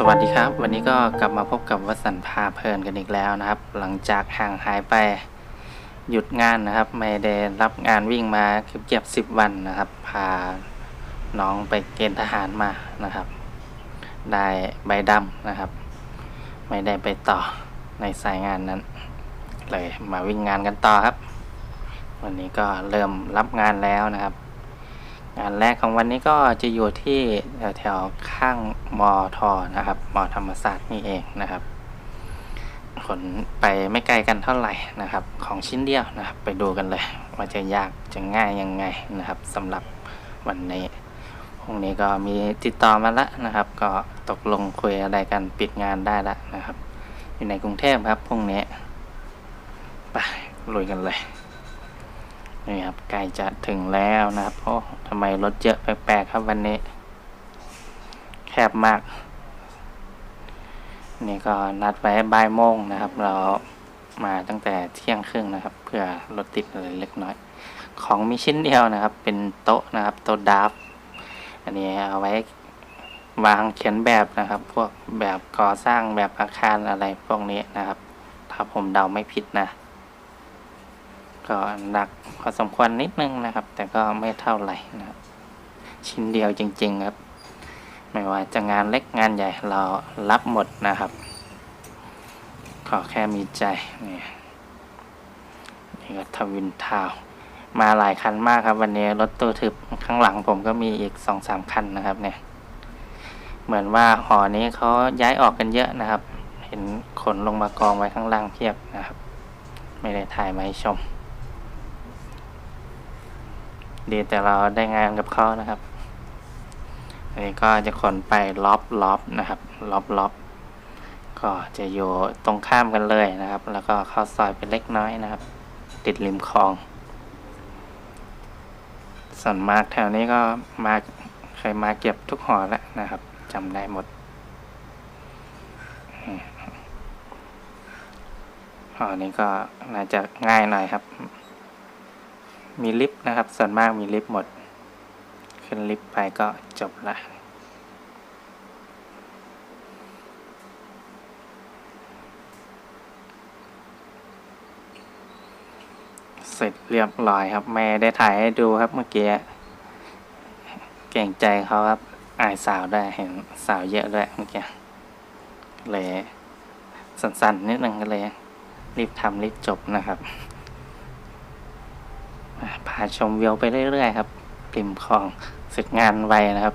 สวัสดีครับ วันนี้ก็กลับมาพบกับวสันต์พาเพลินกันอีกแล้วนะครับ หลังจากห่างหายไปหยุดงานนะครับ ไม่ได้รับงานวิ่งมาเกือบเกือบสิบวันนะครับ พาน้องไปเกณฑ์ทหารมานะครับ ได้ใบดำนะครับ ไม่ได้ไปต่อในสายงานนั้น เลยมาวิ่งงานกันต่อครับ วันนี้ก็เริ่มรับงานแล้วนะครับ งานแรกของวันนี้ก็จะอยู่ที่แถวๆข้างมอทอนะครับมอธรรมศาสตร์นี่เองนะครับ ขนไปไม่ไกลกันเท่าไหร่นะครับ ของชิ้นเดียวนะครับ ไปดูกันเลยว่าจะยากจะง่ายยังไงนะครับสำหรับวันนี้พรุ่งนี้ก็มีติดต่อมาแล้วนะครับ ก็ตกลงคุยอะไรกันปิดงานได้ล้วนะครับ อยู่ในกรุงเทพครับพรุ่งนี้ไปลุยกันเลย นี่ครับใกล้จะถึงแล้วนะครับโอ้ทำไมรถเยอะแปลกๆครับวันนี้ แคบมาก นี่ก็นัดไว้บ่ายโมงนะครับ เรามาตั้งแต่เที่ยงครึ่งนะครับ เพื่อรถติดอะไรเล็กน้อย ของมีชิ้นเดียวนะครับ เป็นโต๊ะนะครับโต๊ะดาฟอันนี้เอาไว้วางเขียนแบบนะครับ พวกแบบก่อสร้างแบบอาคารอะไรพวกนี้นะครับ ถ้าผมเดาไม่ผิดนะ ก็หนักพอสมควรนิดนึงนะครับ แต่ก็ไม่เท่าไหร่นะครับ ชิ้นเดียวจริง ๆ ครับ ไม่ว่าจะงานเล็กงานใหญ่เรารับหมดนะครับ ขอแค่มีใจนี่นี่ก็ทวินทาวมาหลายคันมากครับ วันนี้รถตู้ทึบข้างหลังผมก็มีอีกสองสามคันนะครับเนี่ย เหมือนว่าหอนี้เขาย้ายออกกันเยอะนะครับ เห็นขนลงมากองไว้ข้างล่างเพียบนะครับ ไม่ได้ถ่ายมาให้ชม ดีแต่เราได้งานกับเขานะครับอันนี้ก็จะขนไปล็อบล็อบนะครับล็อบล็อบก็จะอยู่ตรงข้ามกันเลยนะครับ แล้วก็เข้าซอยเป็นเล็กน้อยนะครับ ติดริมคลอง ส่วนมากแถวนี้ก็มาเคยมาเก็บทุกหอแล้วนะครับจำได้หมดหอนี้ก็น่าจะง่ายหน่อยครับ มีลิฟต์นะครับ ส่วนมากมีลิฟต์หมด ขึ้นลิฟต์ไปก็จบละเสร็จเรียบร้อยครับไม่ได้ถ่ายให้ดูครับเมื่อกี้ เก่งใจเขาครับ อายสาวได้เห็นสาวเยอะด้วยเมื่อกี้เลยสั้นๆนิดนึงก็เลย รีบทำรีบจบนะครับ พาชมวิวไปเรื่อยๆครับริมคลองสร็จงานไวนะครับ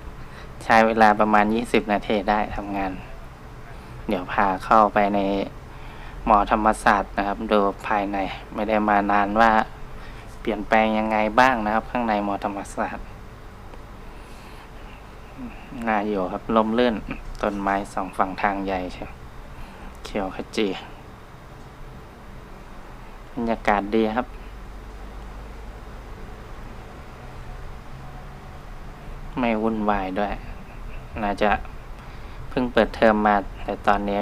ใช้เวลาประมาณ 20 นาทีได้ทำงาน เดี๋ยวพาเข้าไปในมอธรรมศาสตร์นะครับ ดูภายในไม่ได้มานานว่าเปลี่ยนแปลงยังไงบ้างนะครับ ข้างในมอธรรมศาสตร์น่าอยู่ครับลมลื่นต้นไม้สองฝั่งทางใหญ่ใช่ไหมเขียวขจีบรรยากาศดีครับ ไม่วุ่นวายด้วย น่าจะเพิ่งเปิดเทอมมา แต่ตอนนี้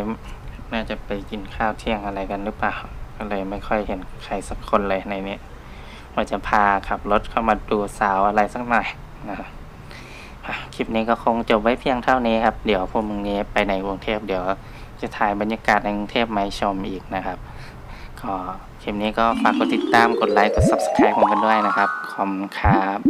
น่าจะไปกินข้าวเที่ยงอะไรกันหรือเปล่า ก็เลยไม่ค่อยเห็นใครสักคนเลยในนี้ว่าจะพาขับรถเข้ามาดูสาวอะไรสักหน่อยนะครับคลิปนี้ก็คงจบไว้เพียงเท่านี้ครับ เดี๋ยวพวกมึงนี้ไปในกรุงเทพเดี๋ยวจะถ่ายบรรยากาศในกรุงเทพมาชมอีกนะครับ ก็คลิปนี้ก็ฝากกดติดตามกดไลค์กด subscribe ผมกันด้วยนะครับ ขอบคุณครับ